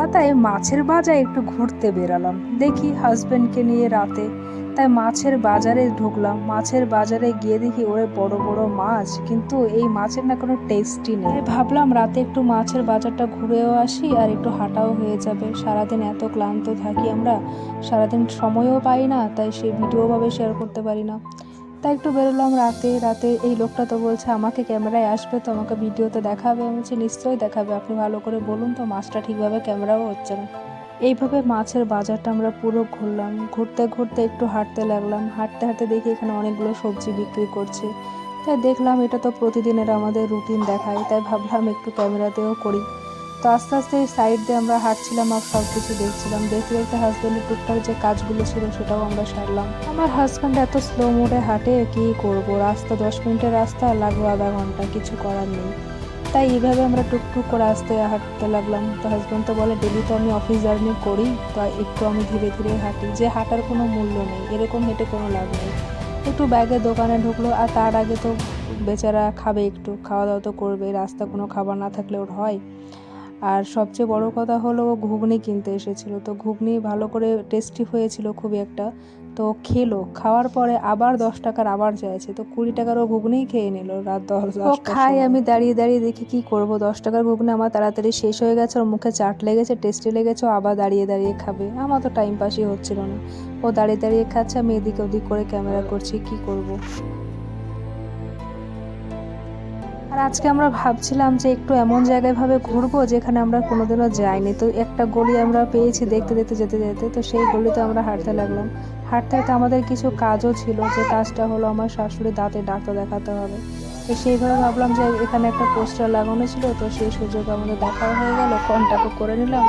কলকাতায় মাছের বাজারে একটু ঘুরতে বেরালাম। দেখি হাজবেন্ডকে নিয়ে রাতে। তাই মাছের বাজারে ঢুকলাম। মাছের বাজারে গিয়ে দেখি ওরে বড় বড় মাছ, কিন্তু এই মাছের না কোনো টেস্টই নেই। ভাবলাম রাতে একটু মাছের বাজারটা ঘুরেও আসি আর একটু হাঁটাও হয়ে যাবে। সারাদিন এত ক্লান্ত থাকি আমরা, সারাদিন সময়ও পাই না, তাই সেই ভিডিওভাবে শেয়ার করতে পারি না। তাই একটু বেরোলাম রাতে। রাতে এই লোকটা তো বলছে আমাকে ক্যামেরায় আসবে, তো আমাকে ভিডিওতে দেখাবে। আমি বলছি, নিশ্চয়ই দেখাবে। আপনি ভালো করে বলুন তো মাছটা ঠিকভাবে ক্যামেরাও হচ্ছে না। এইভাবে মাছের বাজারটা আমরা পুরো ঘুরলাম। ঘুরতে ঘুরতে একটু হাঁটতে লাগলাম। হাঁটতে হাঁটতে দেখি এখানে অনেকগুলো সবজি বিক্রি করছে। তাই দেখলাম এটা তো প্রতিদিনের আমাদের রুটিন দেখায়। তাই ভাবলাম একটু ক্যামেরাতেও করি। তো আস্তে আস্তে এই সাইড দিয়ে আমরা হাঁটছিলাম আর সব কিছু দেখছিলাম দেখতে দেখতে হাজব্যান্ডের টুকটাক যে কাজগুলো ছিল সেটাও আমরা সারলাম। আমার হাজব্যান্ড এত স্লো মোডে হাঁটে, কি করব? রাস্তা দশ মিনিটের রাস্তা লাগবে আধা ঘণ্টা, কিছু করার নেই। তাই এইভাবে আমরা টুকটুক করে আসতে হাঁটতে লাগলাম। তো হাজব্যান্ড তো বলে, ডেলি তো আমি অফিস জার্নি করি, তো একটু আমি ধীরে ধীরে হাঁটি। যে হাঁটার কোনো মূল্য নেই, এরকম হেঁটে কোনো লাভ নেই। একটু ব্যাগে দোকানে ঢুকলো, আর তার আগে তো বেচারা খাবে একটু খাওয়া দাওয়া তো করবে রাস্তা কোনো খাবার না থাকলে ওর হয়। আর সবচেয়ে বড় কথা হলো ও ঘুগনি কিনতে এসেছিল। তো ঘুগনি ভালো করে টেস্টি হয়েছিল খুবই একটা। তো খেলো খাওয়ার পরে আবার দশ টাকার আবার চাইছে। তো কুড়ি টাকার ও ঘুগনিই খেয়ে নিল রাত দশ ও খাই আমি দাঁড়িয়ে দাঁড়িয়ে দেখি কি করব। দশ টাকার ঘুগনি আমার তাড়াতাড়ি শেষ হয়ে গেছে ওর মুখে চাট লেগেছে টেস্টি লেগেছে ও আবার দাঁড়িয়ে দাঁড়িয়ে খাবে। আমার তো টাইম পাসই হচ্ছিল না। ও দাঁড়িয়ে দাঁড়িয়ে খাচ্ছে আমি এদিক ওদিক করে ক্যামেরা করছি কি করব? আজকে আমরা ভাবছিলাম যে একটু এমন জায়গায় ভাবে ঘুরবো যেখানে আমরা কোনোদিনও যাইনি। তো একটা গলি আমরা পেয়েছি দেখতে দেখতে যেতে যেতে, তো সেই গলিতে আমরা হাঁটতে লাগলাম। হাঁটতে হাঁটতে আমাদের কিছু কাজও ছিল যে কাজটা হলো আমার শাশুড়ি দাঁতে ডাক্তার দেখাতে হবে। তো সেইভাবে ভাবলাম যে এখানে একটা পোস্টার লাগানো ছিল তো সেই সুযোগ আমাদের দেখাও হয়ে গেল কন্ট্যাক্টও করে নিলাম।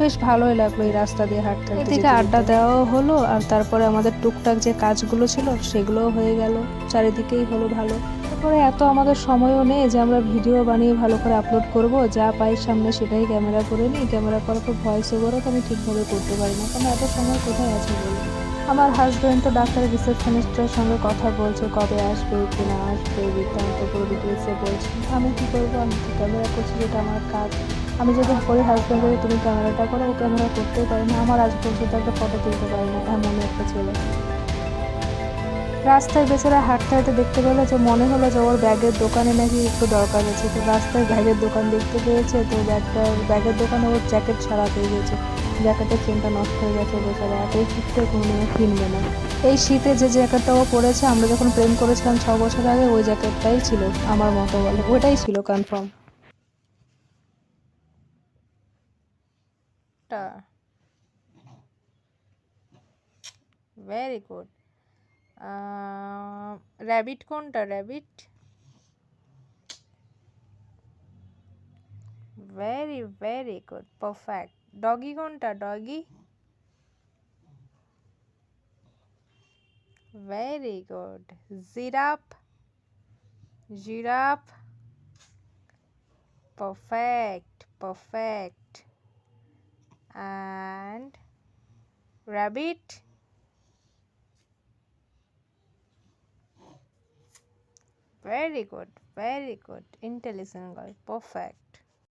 বেশ ভালোই লাগল এই রাস্তা দিয়ে হাঁটতে এদিকে আড্ডা দেওয়াও হলো আর তারপরে আমাদের টুকটাক যে কাজগুলো ছিল সেগুলোও হয়ে গেল চারিদিকেই হলো ভালো। তারপরে এত আমাদের সময়ও নেই যে আমরা ভিডিও বানিয়ে ভালো করে আপলোড করব যা পাই সামনে সেটাই ক্যামেরা করে নিই ক্যামেরা করার পর ভয়েস ওভারও তো আমি ঠিকভাবে করতে পারি না কারণ এত সময় কোথায় আছে বলুন? আমার হাজব্যান্ড তো ডাক্তার রিসেপশনিস্টের সঙ্গে কথা বলছে, কবে আসবে কি না আসবে বৃত্তান্ত পুরো ডিটেলসে বলছে। আমি কী করব? আমি তো ক্যামেরা করছি, যেটা আমার কাজ। আমি যদি হাজব্যান্ডকে তুমি ক্যামেরাটা করো, ও ক্যামেরা করতেই পারে না। আমার আজ পর্যন্ত একটা ফটো তুলতে পারে না এমন একটা ছেলে। রাস্তায় বেচারা হাঁটতে হাঁটতে দেখতে পেল যে মনে হলো যে ওর ব্যাগের দোকানে নাকি একটু দরকার আছে তো রাস্তায় ব্যাগের দোকান দেখতে পেয়েছে, তো ব্যাগটা ব্যাগের দোকানে ওর জ্যাকেট ছাড়া পেয়ে গেছে। জ্যাকেটের চেনটা নষ্ট হয়ে গেছে বেচারা এতই শীতে কোনোদিনও কিনবে না। এই শীতে যে জ্যাকেটটা ও পরেছে, আমরা যখন প্রেম করেছিলাম ছ বছর আগে, ওই জ্যাকেটটাই ছিল আমার মতো বলে। ওটাই ছিল কনফার্ম ভেরি গুড র্যাবিট কোনটা rabbit very very good perfect doggy কোনটা doggy very good giraffe giraffe perfect perfect and rabbit very good very good intelligent girl perfect